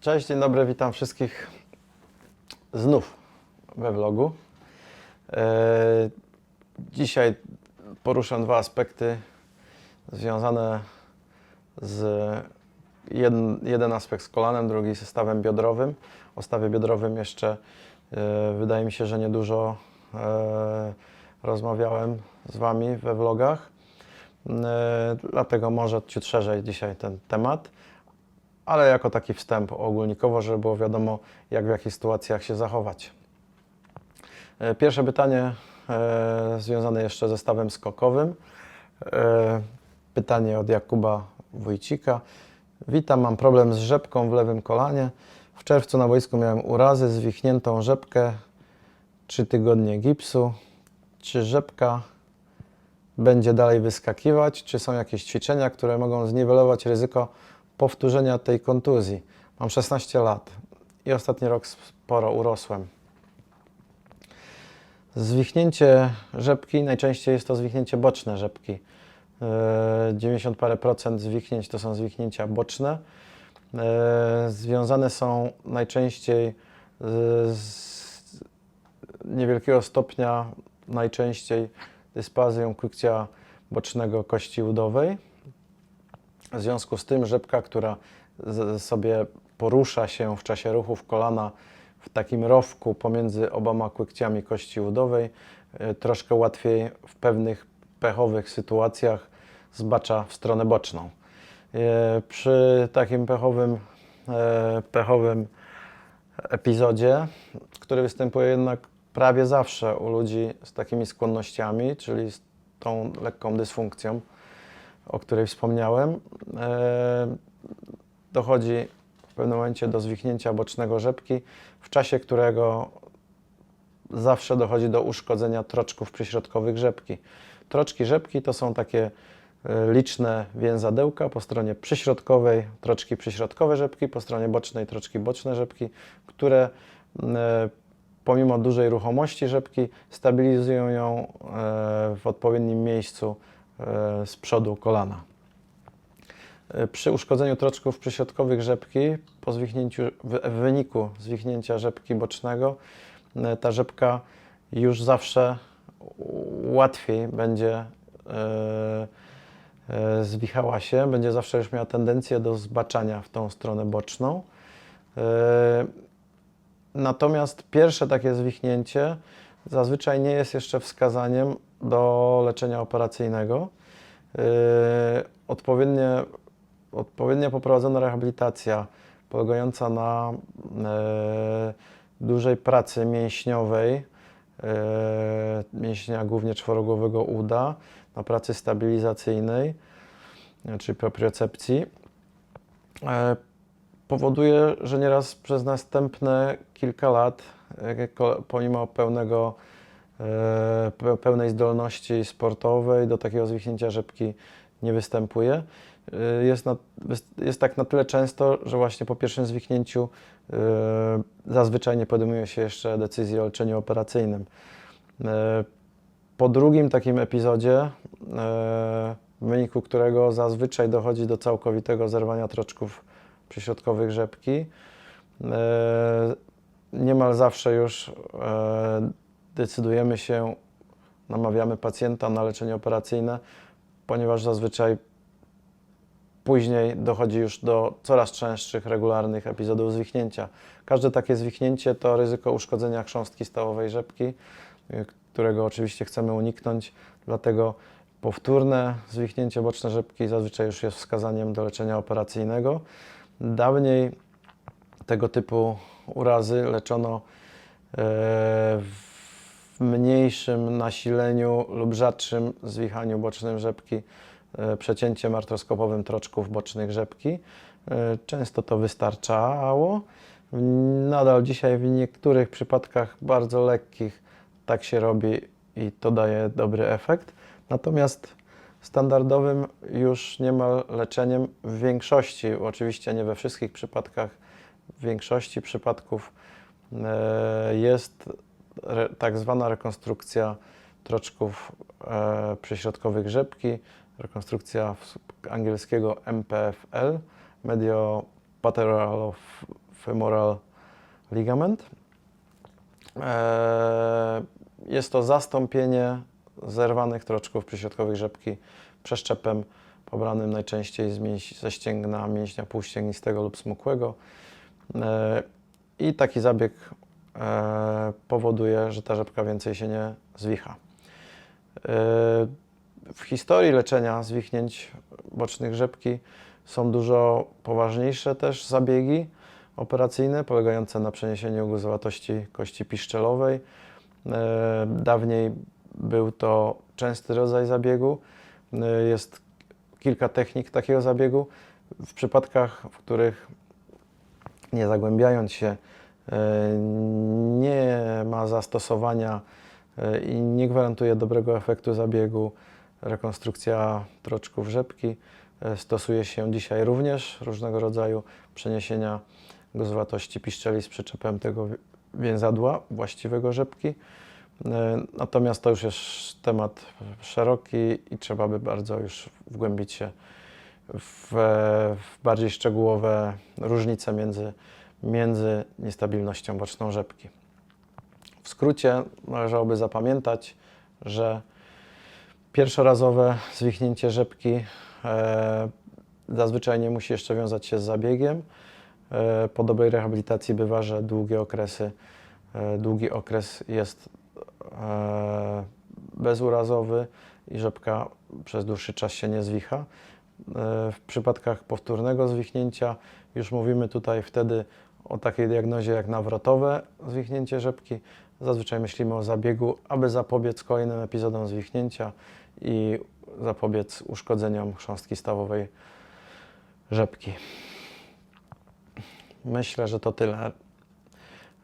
Cześć, dzień dobry, witam wszystkich znów we vlogu. E, Dzisiaj poruszę dwa aspekty związane z jeden, jeden aspekt z kolanem, drugi z stawem biodrowym. O stawie biodrowym jeszcze e, wydaje mi się, że niedużo e, rozmawiałem z Wami we vlogach. Dlatego może ciut szerzej dzisiaj ten temat ale jako taki wstęp ogólnikowo, żeby było wiadomo, jak w jakich sytuacjach się zachować. E, Pierwsze pytanie e, związane jeszcze ze stawem skokowym. E, pytanie od Jakuba Wójcika. Witam, mam problem z rzepką w lewym kolanie. W czerwcu na wojsku miałem urazy, zwichniętą rzepkę, trzy tygodnie gipsu. Czy rzepka będzie dalej wyskakiwać? Czy są jakieś ćwiczenia, które mogą zniwelować ryzyko powtórzenia tej kontuzji? Mam 16 lat i ostatni rok sporo urosłem. Zwichnięcie rzepki, najczęściej jest to zwichnięcie boczne rzepki. Yy, 90 parę procent zwichnięć to są zwichnięcia boczne. Yy, Związane są najczęściej yy, z niewielkiego stopnia, najczęściej dyspazją kłykcia bocznego kości udowej. W związku z tym rzepka, która sobie porusza się w czasie ruchów kolana w takim rowku pomiędzy oboma kłykciami kości udowej, y, troszkę łatwiej w pewnych pechowych sytuacjach zbacza w stronę boczną. Y, Przy takim pechowym, e, pechowym epizodzie, który występuje jednak prawie zawsze u ludzi z takimi skłonnościami, czyli z tą lekką dysfunkcją, o której wspomniałem, e, dochodzi w pewnym momencie do zwichnięcia bocznego rzepki, w czasie którego zawsze dochodzi do uszkodzenia troczków przyśrodkowych rzepki. Troczki rzepki to są takie e, liczne więzadełka po stronie przyśrodkowej, troczki przyśrodkowe rzepki, po stronie bocznej troczki boczne rzepki, które e, pomimo dużej ruchomości rzepki stabilizują ją w odpowiednim miejscu z przodu kolana. E, Przy uszkodzeniu troczków przyśrodkowych rzepki, po zwichnięciu, w wyniku zwichnięcia rzepki bocznego, e, ta rzepka już zawsze łatwiej będzie e, e, zwichała się, będzie zawsze już miała tendencję do zbaczania w tą stronę boczną. E, Natomiast pierwsze takie zwichnięcie zazwyczaj nie jest jeszcze wskazaniem do leczenia operacyjnego. Yy, Odpowiednie, odpowiednio poprowadzona rehabilitacja polegająca na e, dużej pracy mięśniowej, e, mięśnia głównie czworogłowego uda, na pracy stabilizacyjnej, e, czyli propriocepcji, powoduje, że nieraz przez następne kilka lat, pomimo pełnego, pe- pełnej zdolności sportowej, do takiego zwichnięcia rzepki nie występuje. E, Jest, na, jest tak na tyle często, że właśnie po pierwszym zwichnięciu e, zazwyczaj nie podejmuje się jeszcze decyzji o leczeniu operacyjnym. E, Po drugim takim epizodzie, e, w wyniku którego zazwyczaj dochodzi do całkowitego zerwania troczków przyśrodkowych rzepki. E, Niemal zawsze już e, decydujemy się, namawiamy pacjenta na leczenie operacyjne, ponieważ zazwyczaj później dochodzi już do coraz częstszych, regularnych epizodów zwichnięcia. Każde takie zwichnięcie to ryzyko uszkodzenia chrząstki stałowej rzepki, y, którego oczywiście chcemy uniknąć, dlatego powtórne zwichnięcie boczne rzepki zazwyczaj już jest wskazaniem do leczenia operacyjnego. Dawniej tego typu urazy leczono e, w mniejszym nasileniu lub rzadszym zwichaniu bocznym rzepki e, przecięciem artroskopowym troczków bocznych rzepki. E, Często to wystarczało. Nadal dzisiaj w niektórych przypadkach bardzo lekkich tak się robi i to daje dobry efekt. Natomiast standardowym już niemal leczeniem w większości, oczywiście nie we wszystkich przypadkach, w większości przypadków e, jest re, tak zwana rekonstrukcja troczków e, przyśrodkowych rzepki, rekonstrukcja angielskiego MPFL, femoral ligament. E, Jest to zastąpienie zerwanych troczków przyśrodkowych rzepki przeszczepem pobranym najczęściej z mięś- ze ścięgna mięśnia półścięgnistego lub smukłego. E, I taki zabieg powoduje, że ta rzepka więcej się nie zwicha. E, W historii leczenia zwichnięć bocznych rzepki są dużo poważniejsze też zabiegi operacyjne polegające na przeniesieniu guzowatości kości piszczelowej. E, Dawniej był to częsty rodzaj zabiegu. E, Jest kilka technik takiego zabiegu. W przypadkach, w których nie zagłębiając się, e, nie ma zastosowania e, i nie gwarantuje dobrego efektu zabiegu, rekonstrukcja troczków rzepki. E, Stosuje się dzisiaj również różnego rodzaju przeniesienia guzowatości piszczeli z przyczepem tego wi- więzadła właściwego rzepki. E, Natomiast to już jest temat szeroki i trzeba by bardzo już wgłębić się w, w bardziej szczegółowe różnice między, między niestabilnością boczną rzepki. W skrócie należałoby zapamiętać, że pierwszorazowe zwichnięcie rzepki e, zazwyczaj nie musi jeszcze wiązać się z zabiegiem. E, po dobrej rehabilitacji bywa, że długie okresy, e, długi okres jest e, bezurazowy i rzepka przez dłuższy czas się nie zwicha. E, W przypadkach powtórnego zwichnięcia już mówimy tutaj wtedy o takiej diagnozie jak nawrotowe zwichnięcie rzepki. Zazwyczaj myślimy o zabiegu, aby zapobiec kolejnym epizodom zwichnięcia i zapobiec uszkodzeniom chrząstki stawowej rzepki. Myślę, że to tyle.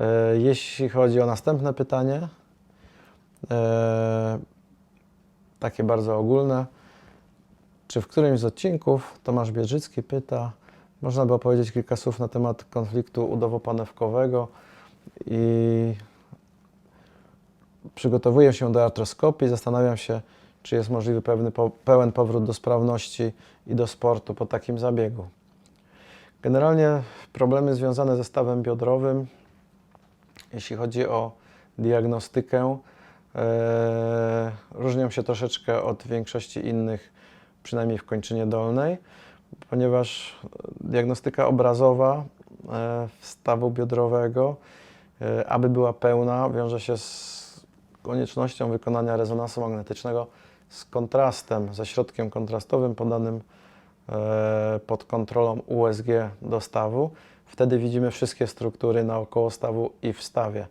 E, Jeśli chodzi o następne pytanie, e, takie bardzo ogólne, czy w którymś z odcinków Tomasz Bierzycki pyta, można by opowiedzieć kilka słów na temat konfliktu udowo-panewkowego i przygotowuję się do artroskopii, zastanawiam się, czy jest możliwy pewny, pełen powrót do sprawności i do sportu po takim zabiegu. Generalnie problemy związane ze stawem biodrowym, jeśli chodzi o diagnostykę, e, różnią się troszeczkę od większości innych, przynajmniej w kończynie dolnej, ponieważ diagnostyka obrazowa e, stawu biodrowego, e, aby była pełna, wiąże się z koniecznością wykonania rezonansu magnetycznego z kontrastem, ze środkiem kontrastowym podanym e, pod kontrolą USG do stawu. Wtedy widzimy wszystkie struktury naokoło stawu i w stawie.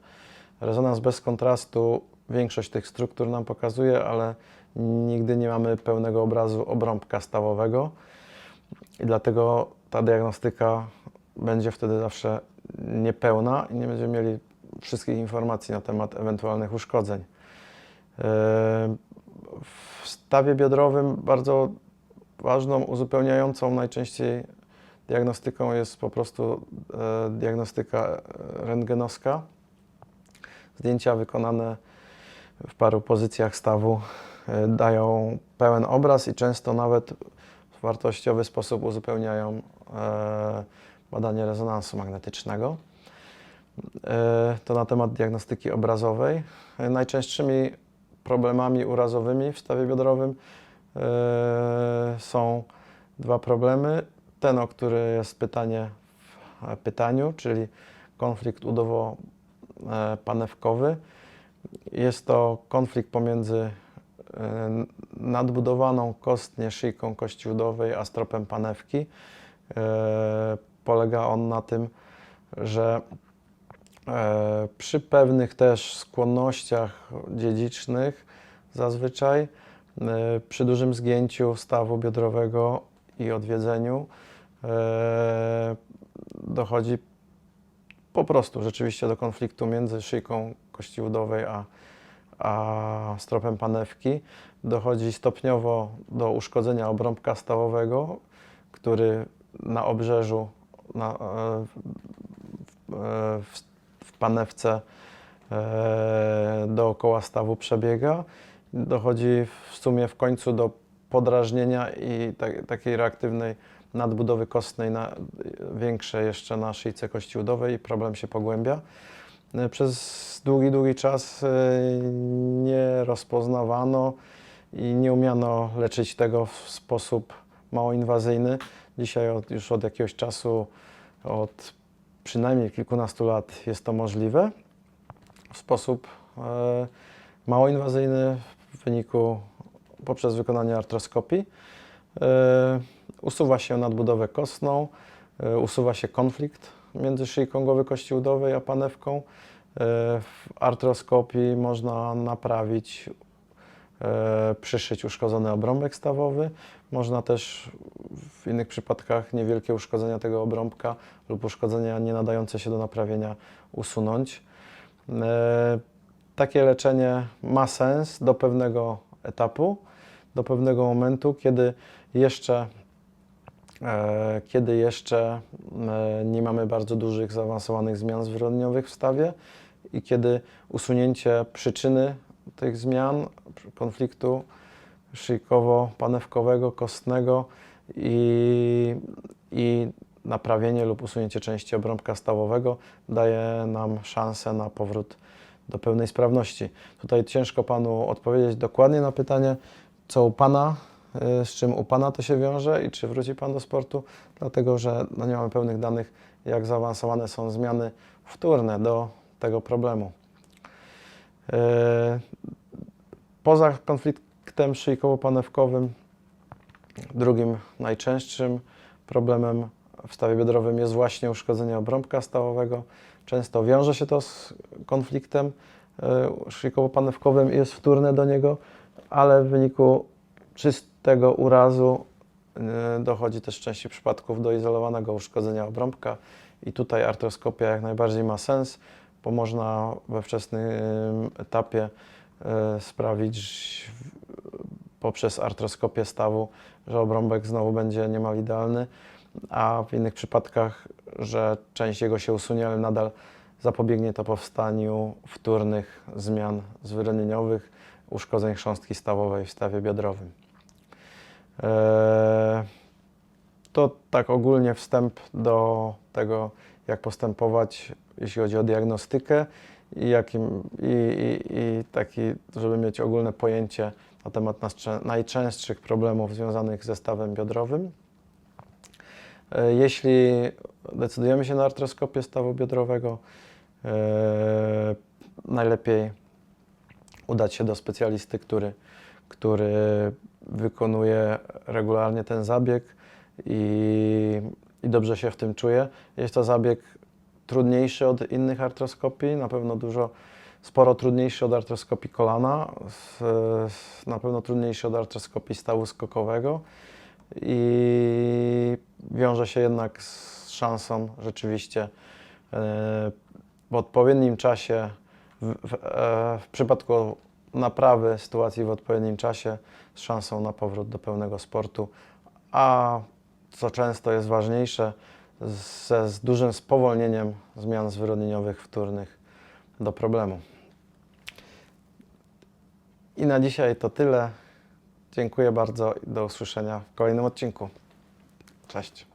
Rezonans bez kontrastu większość tych struktur nam pokazuje, ale nigdy nie mamy pełnego obrazu obrąbka stawowego i dlatego ta diagnostyka będzie wtedy zawsze niepełna i nie będziemy mieli wszystkich informacji na temat ewentualnych uszkodzeń. Yy, W stawie biodrowym bardzo ważną, uzupełniającą najczęściej diagnostyką jest po prostu e, diagnostyka rentgenowska. Zdjęcia wykonane w paru pozycjach stawu e, dają pełen obraz i często nawet w wartościowy sposób uzupełniają e, badanie rezonansu magnetycznego. E, To na temat diagnostyki obrazowej. E, Najczęstszymi problemami urazowymi w stawie biodrowym są dwa problemy. Ten, o który jest pytanie w pytaniu, czyli konflikt udowo-panewkowy. Jest to konflikt pomiędzy nadbudowaną kostnie szyjką kości udowej a stropem panewki. E, Polega on na tym, że e, przy pewnych też skłonnościach dziedzicznych zazwyczaj e, przy dużym zgięciu stawu biodrowego i odwiedzeniu e, dochodzi po prostu rzeczywiście do konfliktu między szyjką kości udowej a, a stropem panewki. Dochodzi stopniowo do uszkodzenia obrąbka stawowego, który na obrzeżu na, e, w, e, w, w panewce e, dookoła stawu przebiega. Dochodzi w sumie w końcu do podrażnienia i ta, takiej reaktywnej nadbudowy kostnej, na, większe jeszcze na szyjce kości udowej i problem się pogłębia. E, Przez długi, długi czas e, nie rozpoznawano i nie umiano leczyć tego w sposób mało inwazyjny. Dzisiaj od, już od jakiegoś czasu, od przynajmniej kilkunastu lat jest to możliwe w sposób e, mało inwazyjny w wyniku poprzez wykonanie artroskopii. Usuwa się nadbudowę kostną, usuwa się konflikt między szyjką głowy kości udowej a panewką. E, w artroskopii można naprawić, e, przyszyć uszkodzony obrąbek stawowy. Można też w innych przypadkach niewielkie uszkodzenia tego obrąbka lub uszkodzenia nie nadające się do naprawienia usunąć. E, Takie leczenie ma sens do pewnego etapu, do pewnego momentu, kiedy jeszcze, kiedy jeszcze e, nie mamy bardzo dużych, zaawansowanych zmian zwyrodnieniowych w stawie i kiedy usunięcie przyczyny tych zmian, konfliktu szyjkowo-panewkowego, kostnego i, i naprawienie lub usunięcie części obrąbka stawowego daje nam szansę na powrót do pełnej sprawności. Tutaj ciężko Panu odpowiedzieć dokładnie na pytanie, co u Pana, z czym u Pana to się wiąże i czy wróci Pan do sportu, dlatego że no nie mamy pełnych danych, jak zaawansowane są zmiany wtórne do tego problemu. Y, Poza konfliktem szyjkowo-panewkowym, drugim najczęstszym problemem w stawie biodrowym jest właśnie uszkodzenie obrąbka stawowego. Często wiąże się to z konfliktem y, szyjkowo-panewkowym i jest wtórne do niego, ale w wyniku czystego urazu y, dochodzi też w części przypadków do izolowanego uszkodzenia obrąbka i tutaj artroskopia jak najbardziej ma sens, bo można we wczesnym etapie y, sprawić poprzez artroskopię stawu, że obrąbek znowu będzie niemal idealny, a w innych przypadkach, że część jego się usunie, ale nadal zapobiegnie to powstaniu wtórnych zmian zwyrodnieniowych, uszkodzeń chrząstki stawowej w stawie biodrowym. Eee, To tak ogólnie wstęp do tego, jak postępować, jeśli chodzi o diagnostykę i, jakim, i, i, i taki, żeby mieć ogólne pojęcie na temat najczęstszych problemów związanych ze stawem biodrowym. E, Jeśli decydujemy się na artroskopię stawu biodrowego, e, najlepiej udać się do specjalisty, który, który wykonuje regularnie ten zabieg i, i dobrze się w tym czuje. Jest to zabieg trudniejszy od innych artroskopii, na pewno dużo, sporo trudniejszy od artroskopii kolana, s- s- na pewno trudniejszy od artroskopii stawu skokowego i wiąże się jednak z szansą rzeczywiście e, w odpowiednim czasie, w, w, e, w przypadku naprawy sytuacji w odpowiednim czasie, z szansą na powrót do pełnego sportu, a co często jest ważniejsze, ze z dużym spowolnieniem zmian zwyrodnieniowych wtórnych do problemu. I na dzisiaj to tyle. Dziękuję bardzo i do usłyszenia w kolejnym odcinku. Cześć.